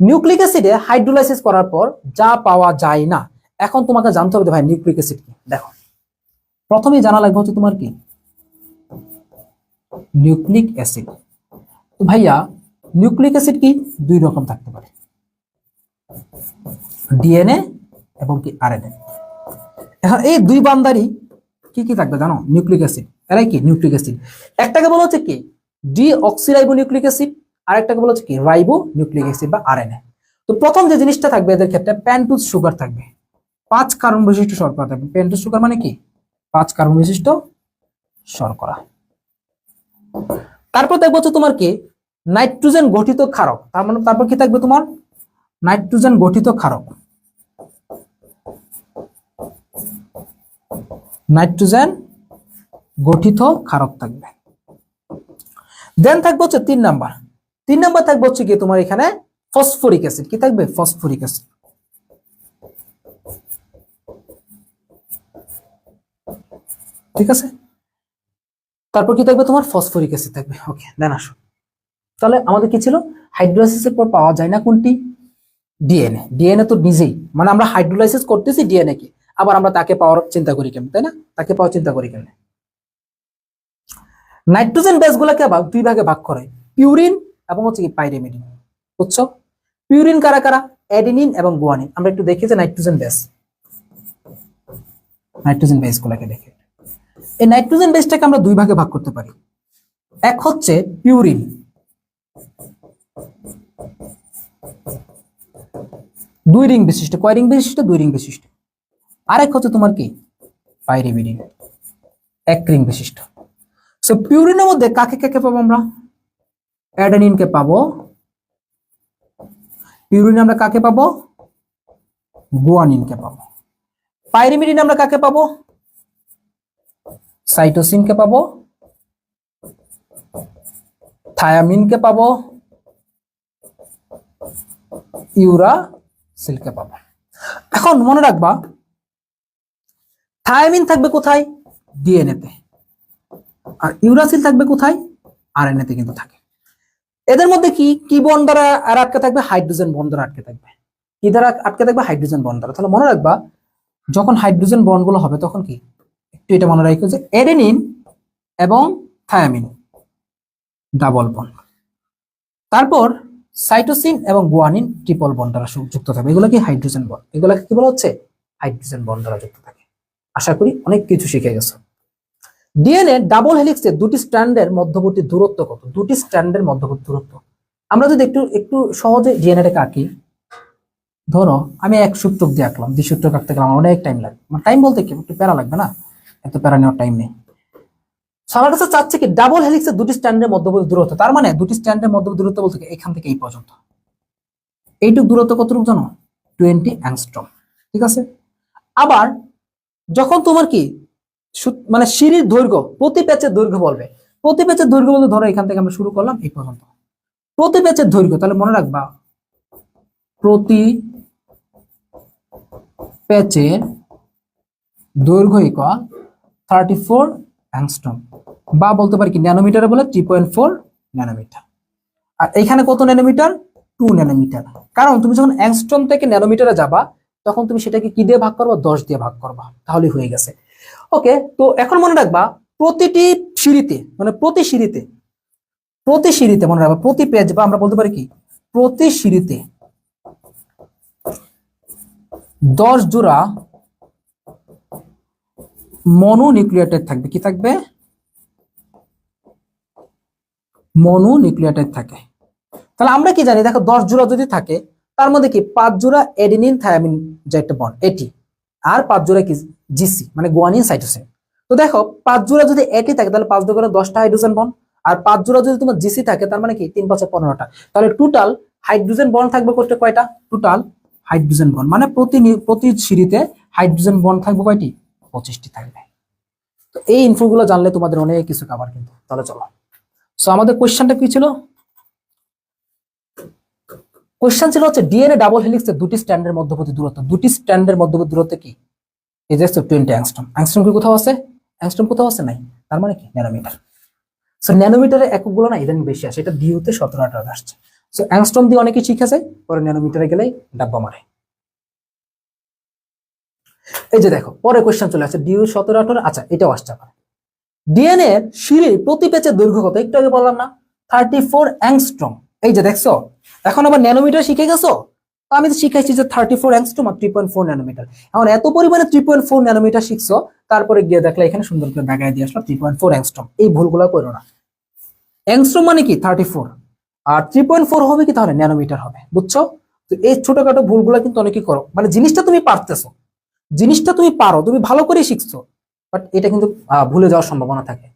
Nucleic অ্যাসিডে hydrolysis করার পর যা পাওয়া যায় না। এখন তোমাকে জানতে হবে ভাই নিউক্লিক অ্যাসিড কি? দেখো। প্রথমেই জানা লাগবে হচ্ছে তোমার কি? নিউক্লিক অ্যাসিড তো ভাইয়া নিউক্লিক অ্যাসিড কি? দুই রকম থাকতে পারে। ডিএনএ এবং কি আরএনএ এখন এই দুই বান্দারই কি কি থাকবে জানো? নিউক্লিক অ্যাসিড এরাই কি? নিউক্লিক অ্যাসিড একটাকে বলা হচ্ছে কি? ডি অক্সিরাইবো নিউক্লিক অ্যাসিড আর একটাকে বলা হচ্ছে কি? রাইবো নিউক্লিক অ্যাসিড বা আরএনএ তো প্রথম যে জিনিসটা থাকবে এদের ক্ষেত্রে প্যান্টুজ সুগার থাকবে। পাঁচ কার্বন বিশিষ্ট শর্করা থাকবে। প্যান্টুজ সুগার মানে কি? পাঁচ কার্বন বিশিষ্ট শর্করা। তারপর দেখব হচ্ছে তোমার কি? নাইট্রোজেন গঠিত ক্ষারক। তার মানে তারপর কি থাকবে তোমার? নাইট্রোজেন গঠিত ক্ষারক। নাইট্রোজেন গঠিত ক্ষারক থাকবে। দেন থাকবে হচ্ছে তিন নাম্বার। তিন নম্বর থাকবে হচ্ছে কি তোমার এখানে ফসফরিক অ্যাসিড। কি থাকবে? Phosphoric acid. ঠিক আছে? তারপর কি থাকবে তোমার? ফসফরিক অ্যাসিড থাকবে। ওকে, দেন আসো। তাহলে আমাদের কি ছিল? হাইড্রোলাইসিসের পর পাওয়া যায় না কোনটি? ডিএনএ। ডিএনএ তো নিজেই। মানে আমরা হাইড্রোলাইসিস করতেছি ডিএনএ কে। আবার আমরা তাকে পাওয়ার চিন্তা করি কেমন? তাই না? তাকে পাওয়ার চিন্তা করি কেমন? নাইট্রোজেন বেস গুলাকে আবার দুই ভাগে ভাগ করে। পিউরিন এবং হচ্ছে কি পাইরিমিডিন বুঝছ? পিউরিন কারা কারা? অ্যাডিনিন এবং গুয়ানিন আমরা একটু দেখি যে নাইট্রোজেন বেস নাইট্রোজেন বেস গুলাকে দেখে। এই নাইট্রোজেন বেসটাকে আমরা দুই ভাগে ভাগ করতে পারি। এক হচ্ছে পিউরিন দুই রিং বিশিষ্ট। কয় রিং বিশিষ্ট? দুই রিং বিশিষ্ট। আরেক হচ্ছে তোমার কি? পাইরিমিডিন এক রিং বিশিষ্ট। সো পিউরিনের মধ্যে কাকে কাকে পাবো আমরা? অ্যাডেনিনকে পাবো। পিউরিন আমরা কাকে পাবো? গুয়ানিনকে পাবো। পাইরিমিডিন আমরা কাকে পাবো? সাইটোসিনকে পাবো। থায়ামিনকে পাবো। ইউরা সিলকে পাবো। এখন মনে রাখবা, থায়ামিন থাকবে কোথায়? ডিএনএ তে। আর ইউরাসিল থাকবে কোথায়? আরএনএ তে কিন্তু থাকে। এদের মধ্যে কি? কি বন্ড দ্বারা আর আটকে থাকবে? হাইড্রোজেন বন্ড দ্বারা আটকে থাকবে। কি দ্বারা আটকে থাকবে? হাইড্রোজেন বন্ড দ্বারা। তাহলে মনে রাখবা, যখন হাইড্রোজেন বন্ডগুলো হবে, তখন কি? একটু এটা মনে রাখো যে এডেনিন এবং থায়ামিন, ডাবল বন্ড তারপর সাইটোসিন এবং গুয়ানিন ট্রিপল বন্ড দ্বারা যুক্ত থাকবে। এগুলো কি হাইড্রোজেন বন্ড এগুলোকে কি বলা হচ্ছে? হাইড্রোজেন বন্ড দ্বারা যুক্ত থাকে। আশা করি অনেক কিছু শিখে গেছো। ডিএনএ ডাবল হেলিক্সের দুটি স্ট্র্যান্ডের মধ্যবর্তী দূরত্ব কত? দুটি স্ট্র্যান্ডের মধ্যবর্তী দূরত্ব। আমরা যদি একটু একটু সহজে ডিএনএটাকে আঁকি, ধরো আমি এক সূত্র দিয়ে আঁকলাম, দুই সূত্র আঁকতে গেলে আমার অনেক টাইম লাগবে। আমার টাইম বলতে কি? একটু প্যারা লাগবে না? এত প্যারা নেওয়ার টাইম নেই। সালার কাছে চাচ্ছে কি ডাবল হেলিক্সের দুটি স্ট্যান্ডের মধ্যবর্তী দূরত্ব? তার মানে দুটি স্ট্যান্ডের মধ্যবর্তী দূরত্ব বলতে এখান থেকে এই পর্যন্ত। এইটুক দূরত্ব কতটুকু জানো? টোয়েন্টি অ্যাংস্ট্রম ঠিক আছে? আবার যখন তোমার কি মানে সিঁড়ির দৈর্ঘ্য, প্রতি প্যাচের দৈর্ঘ্য বলবে। প্রতি প্যাচের দৈর্ঘ্য বলতে ধরো এখান থেকে আমরা শুরু করলাম, এই পর্যন্ত। প্রতি প্যাচের দৈর্ঘ্য, তাহলে মনে রাখবা, প্রতি প্যাচের দৈর্ঘ্য ইকুয়াল থার্টি ফোর অ্যাংস্ট্রম বা বলতে পারি কি, ন্যানোমিটারে বলে থ্রি পয়েন্ট ফোর ন্যানোমিটার। আর এখানে কত ন্যানোমিটার? Two nanometre. কারণ তুমি যখন অ্যাংস্ট্রম থেকে ন্যানোমিটারে যাবা, তখন তুমি সেটাকে কি দিয়ে ভাগ করবা? দশ দিয়ে ভাগ করবা। তাহলে হয়ে গেছে। ওকে তো এখন মনে রাখবা প্রতিটি সিঁড়িতে মানে প্রতি সিঁড়িতে প্রতি সিঁড়িতে মনে রাখবা, প্রতি পেজ বা আমরা বলতে পারি কি? প্রতি সিঁড়িতে দশ জোড়া মনো নিউক্লিয়াটাইড থাকবে। কি থাকবে? মনো নিউক্লিয়াটাইড থাকে। তাহলে আমরা কি জানি? দেখো দশ জোড়া যদি থাকে, তার মধ্যে কি? পাঁচ জোড়া এডিনিন থায়ামিন যে একটা বন্ড এটি। আর পাঁচ জোড়া কি জিসি মানে গুয়ানিন সাইটোসিন তো দেখো, পাঁচ জোড়া যদি এটি থাকে, তাহলে পাঁচ জোড়া দশটা হাইড্রোজেন বন আর পাঁচ জোড়া যদি তোমার জিসি থাকে, তার মানে কি? তিন পাঁচে পনেরোটা। তাহলে টোটাল হাইড্রোজেন বন থাকবে করতে কয়টা? টোটাল হাইড্রোজেন বন মানে প্রতি প্রতি সিঁড়িতে হাইড্রোজেন বন থাকবে কয়টি? পঁচিশটি থাকবে। তো এই ইনফোগুলো জানলে তোমাদের অনেক কিছু কাবার কিন্তু। তাহলে চলো। সো আমাদের কোয়েশ্চেনটা কি ছিল? কোয়েশ্চেন ছিল হচ্ছে ডিএনএ ডাবল হেলিক্সের দুটি স্ট্যান্ডের মধ্যবর্তী দূরত্ব। দুটি স্ট্যান্ডের মধ্যবর্তী দূরত্ব কি? এই যে টোয়েন্টি অ্যাংস্ট্রম অ্যাংস্ট্রম কি কোথাও আছে? অ্যাংস্ট্রম কোথাও আছে? নাই। তার মানে কি? ন্যানোমিটার সো ন্যানোমিটারের এককগুলো না ইদানিং বেশি আসে। এটা ডিউতে সতেরো আঠারো আসছে। সো অ্যাংস্ট্রম দিয়ে অনেকে শিখে যায় পরে ন্যানোমিটারে গেলেই ডাব্বা মারে। এই যে দেখো, পরে কোয়েশ্চেন চলে আসছে ডিউ সতেরো আঠারো আচ্ছা এটাও আসতে পারে ডিএনএ সিঁড়ি প্রতি পেচের দৈর্ঘ্য কত? একটু আগে বললাম না। থার্টি ফোর অ্যাংস্ট্রম এই যে দেখছ এখন আবার ন্যানোমিটার শিখে গেছো? তো আমি তো শিখাইছি যে thirty four angstrom three point four nanometer এখন এত পরিমাণে থ্রি পয়েন্ট ফোর ন্যানোমিটার শিখছো, তারপরে গিয়ে দেখলে এখানে সুন্দর করে দেখায় দিয়ে আসলো থ্রি পয়েন্ট ফোর অ্যাংস্ট্রম এই ভুলগুলো করো না। অ্যাংস্ট্রম মানে কি? থার্টি ফোর আর থ্রি পয়েন্ট ফোর হবে কি? তাহলে ন্যানোমিটার হবে, বুঝছ? তো এই ছোটখাটো ভুলগুলো কিন্তু অনেকেই করো। মানে জিনিসটা তুমি পারতেছো। জিনিসটা তুমি পারো, তুমি ভালো করে শিখছো। বাট এটা কিন্তু ভুলে যাওয়ার সম্ভাবনা থাকে।